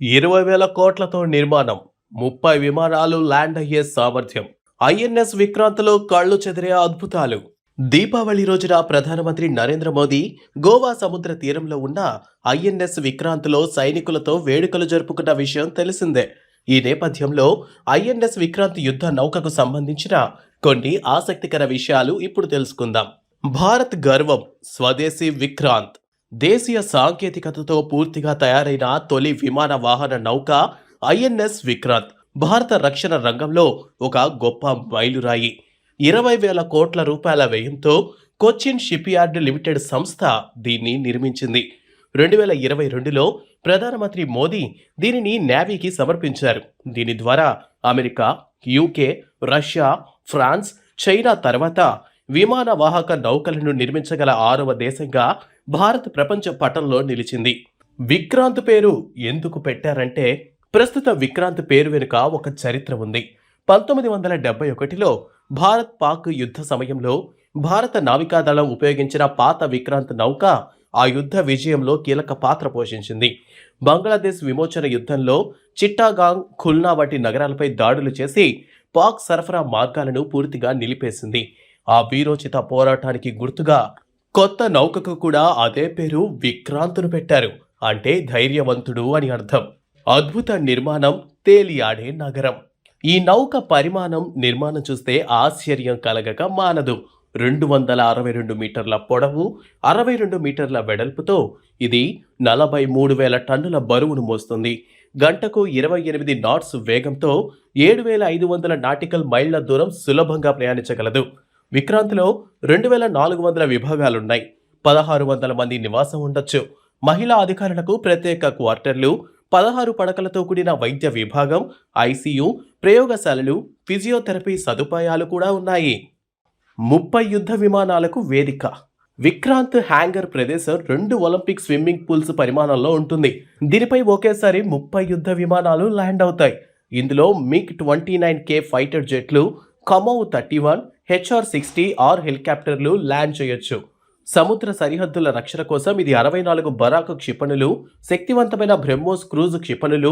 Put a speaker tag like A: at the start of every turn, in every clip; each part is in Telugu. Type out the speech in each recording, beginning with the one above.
A: ఇరవై వేల కోట్లతో నిర్మాణం ముప్పై విమానాలు ల్యాండ్ అయ్యే సామర్థ్యం. ఐఎన్ఎస్ విక్రాంత్లో కళ్ళు చెదిరే అద్భుతాలు. దీపావళి రోజున ప్రధానమంత్రి నరేంద్ర మోదీ గోవా సముద్ర తీరంలో ఉన్న ఐఎన్ఎస్ విక్రాంత్లో సైనికులతో వేడుకలు జరుపుకున్న విషయం తెలిసిందే. ఈ నేపథ్యంలో ఐఎన్ఎస్ విక్రాంత్ యుద్ధ నౌకకు సంబంధించిన కొన్ని ఆసక్తికర విషయాలు ఇప్పుడు తెలుసుకుందాం. భారత్ గర్వం స్వదేశీ విక్రాంత్. దేశీయ సాంకేతికతతో పూర్తిగా తయారైన తొలి విమాన వాహన నౌక ఐఎన్ఎస్ విక్రాంత్. భారత రక్షణ రంగంలో ఒక గొప్ప మైలురాయి. ఇరవై వేల కోట్ల రూపాయల వ్యయంతో కొచ్చిన్ షిప్ యార్డ్ లిమిటెడ్ సంస్థ దీన్ని నిర్మించింది. రెండు వేల ఇరవై రెండులో ప్రధానమంత్రి మోదీ దీనిని నేవీకి సమర్పించారు. దీని ద్వారా America UK Russia France China తర్వాత విమాన వాహక నౌకలను నిర్మించగల ఆరవ దేశంగా భారత్ ప్రపంచ పటంలో నిలిచింది. విక్రాంత్ పేరు ఎందుకు పెట్టారంటే ప్రస్తుత విక్రాంత్ పేరు వెనుక ఒక చరిత్ర ఉంది. పంతొమ్మిది వందల డెబ్బై ఒకటిలో భారత్ పాక్ యుద్ధ సమయంలో భారత నావికాదళం ఉపయోగించిన పాత విక్రాంత్ నౌక ఆ యుద్ధ విజయంలో కీలక పాత్ర పోషించింది. బంగ్లాదేశ్ విమోచన యుద్ధంలో చిట్టాగాంగ్ ఖుల్నా వంటి నగరాలపై దాడులు చేసి పాక్ సరఫరా మార్గాలను పూర్తిగా నిలిపేసింది. ఆ వీరోచిత పోరాటానికి గుర్తుగా కొత్త నౌకకు కూడా అదే పేరు విక్రాంతును పెట్టారు. అంటే ధైర్యవంతుడు అని అర్థం. అద్భుత నిర్మాణం తేలియాడే నగరం. ఈ నౌక పరిమాణం నిర్మాణం చూస్తే ఆశ్చర్యం కలగక మానదు. రెండు వందల అరవై రెండు మీటర్ల పొడవు అరవై రెండు మీటర్ల వెడల్పుతో ఇది నలభై మూడు వేల టన్నుల బరువును మోస్తుంది. గంటకు ఇరవై ఎనిమిది నాట్స్ వేగంతో ఏడు వేల ఐదు వందల నాటికల్ మైళ్ళ దూరం సులభంగా ప్రయాణించగలదు. విక్రాంత్లో రెండు వేల నాలుగు వందల విభాగాలున్నాయి. పదహారు వందల మంది నివాసం ఉండొచ్చు. మహిళా అధికారులకు ప్రత్యేక క్వార్టర్లు పదహారు పడకలతో కూడిన వైద్య విభాగం ఐసీయూ ప్రయోగశాలలు ఫిజియోథెరపీ సదుపాయాలు కూడా ఉన్నాయి. ముప్పై యుద్ధ విమానాలకు వేదిక. విక్రాంత్ హ్యాంగర్ ప్రదేశం రెండు ఒలింపిక్ స్విమ్మింగ్ పూల్స్ పరిమాణంలో ఉంటుంది. దీనిపై ఒకేసారి ముప్పై యుద్ధ విమానాలు ల్యాండ్ అవుతాయి. ఇందులో MiG twenty nine K fighter జెట్లు Kamov thirty one HR sixty R హెలికాప్టర్లు ల్యాండ్ చేయొచ్చు. సముద్ర సరిహద్దుల రక్షణ కోసం ఇది అరవై నాలుగు బరాకు క్షిపణులు శక్తివంతమైన బ్రహ్మోస్ క్రూజ్ క్షిపణులు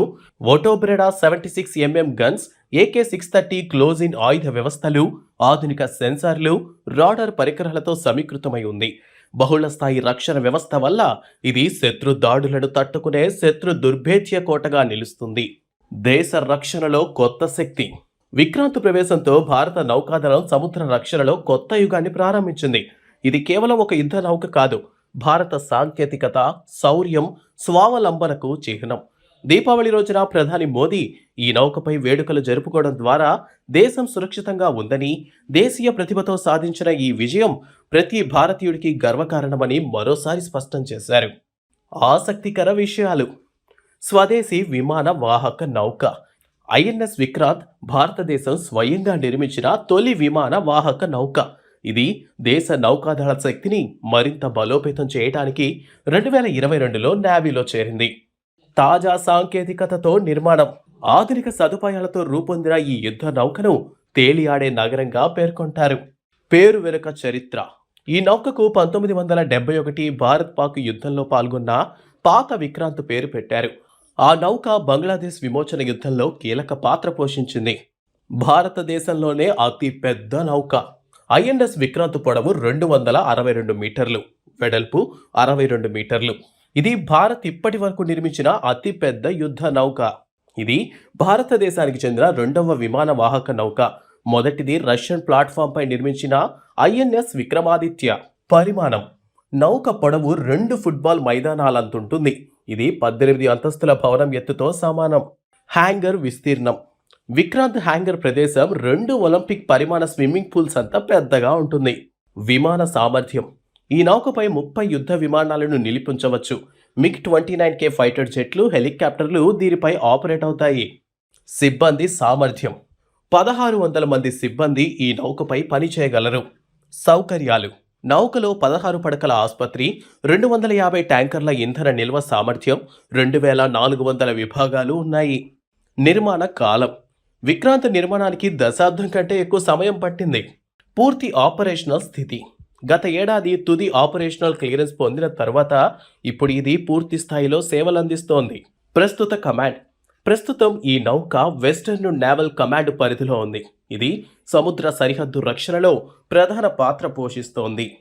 A: Otobreda seventy six mm guns AK six thirty close in ఆయుధ వ్యవస్థలు ఆధునిక సెన్సార్లు రాడర్ పరికరాలతో సమీకృతమై ఉంది. బహుళ స్థాయి రక్షణ వ్యవస్థ వల్ల ఇది శత్రు దాడులను తట్టుకునే శత్రు దుర్భేద్య కోటగా నిలుస్తుంది. దేశ రక్షణలో కొత్త శక్తి. విక్రాంత్ ప్రవేశంతో భారత నౌకాదళం సముద్ర రక్షణలో కొత్త యుగాన్ని ప్రారంభించింది. ఇది కేవలం ఒక యుద్ధ నౌక కాదు భారత సాంకేతికత శౌర్యం స్వావలంబనకు చిహ్నం. దీపావళి రోజున ప్రధాని మోదీ ఈ నౌకపై వేడుకలు జరుపుకోవడం ద్వారా దేశం సురక్షితంగా ఉందని దేశీయ ప్రతిభతో సాధించిన ఈ విజయం ప్రతి భారతీయుడికి గర్వకారణమని మరోసారి స్పష్టం చేశారు. ఆసక్తికర విషయాలు. స్వదేశీ విమాన వాహక నౌక. ఐఎన్ఎస్ విక్రాంత్ భారతదేశం స్వయంగా నిర్మించిన తొలి విమాన వాహక నౌక. ఇది దేశ నౌకాదళ శక్తిని మరింత బలోపేతం చేయడానికి రెండు వేల ఇరవై రెండులో నావీలో చేరింది. తాజా సాంకేతికతతో నిర్మాణం ఆధునిక సదుపాయాలతో రూపొందిన ఈ యుద్ధ నౌకను తేలియాడే నగరంగా పేర్కొంటారు. పేరు వెనుక చరిత్ర. ఈ నౌకకు పంతొమ్మిది వందల డెబ్బై ఒకటి భారత్ పాక్ యుద్ధంలో పాల్గొన్న పాత విక్రాంత్ పేరు పెట్టారు. ఆ నౌక బంగ్లాదేశ్ విమోచన యుద్ధంలో కీలక పాత్ర పోషించింది. భారతదేశంలోనే అతి పెద్ద నౌక ఐఎన్ఎస్ విక్రాంత్ పొడవు రెండు వందల అరవై రెండు మీటర్లు వెడల్పు అరవై రెండు మీటర్లు. ఇది భారత్ ఇప్పటి వరకు నిర్మించిన అతి పెద్ద యుద్ధ నౌక. ఇది భారతదేశానికి చెందిన రెండవ విమాన వాహక నౌక. మొదటిది రష్యన్ ప్లాట్ఫామ్పై నిర్మించిన ఐఎన్ఎస్ విక్రమాదిత్య పరిమాణం. నౌక పొడవు రెండు ఫుట్బాల్ మైదానాలంతుంటుంది. ఇది పద్దెనిమిది అంతస్తుల భవనం ఎత్తుతో సమానం. హ్యాంగర్ విస్తీర్ణం. విక్రాంత్ హ్యాంగర్ ప్రదేశం రెండు ఒలింపిక్ పరిమాణ స్విమ్మింగ్ పూల్స్ అంత పెద్దగా ఉంటుంది. విమాన సామర్థ్యం. ఈ నౌకపై ముప్పై యుద్ధ విమానాలను నిలిపించవచ్చు. MiG twenty nine K fighter జెట్లు హెలికాప్టర్లు దీనిపై ఆపరేట్ అవుతాయి. సిబ్బంది సామర్థ్యం. పదహారు వందల మంది సిబ్బంది ఈ నౌకపై పనిచేయగలరు. సౌకర్యాలు. నౌకలో పదహారు పడకల ఆసుపత్రి రెండు వందల యాభై ట్యాంకర్ల ఇంధన నిల్వ సామర్థ్యం రెండు వేల నాలుగు వందల విభాగాలు ఉన్నాయి. నిర్మాణ కాలం. విక్రాంత్ నిర్మాణానికి దశాబ్దం కంటే ఎక్కువ సమయం పట్టింది. పూర్తి ఆపరేషనల్ స్థితి. గత ఏడాది తుది ఆపరేషనల్ క్లియరెన్స్ పొందిన తర్వాత ఇప్పుడు ఇది పూర్తి స్థాయిలో సేవలందిస్తోంది. ప్రస్తుత కమాండ్. ప్రస్తుతం ఈ నౌక వెస్టర్న్ నేవల్ కమాండ్ పరిధిలో ఉంది. ఇది సముద్ర సరిహద్దు రక్షణలో ప్రధాన పాత్ర పోషిస్తోంది.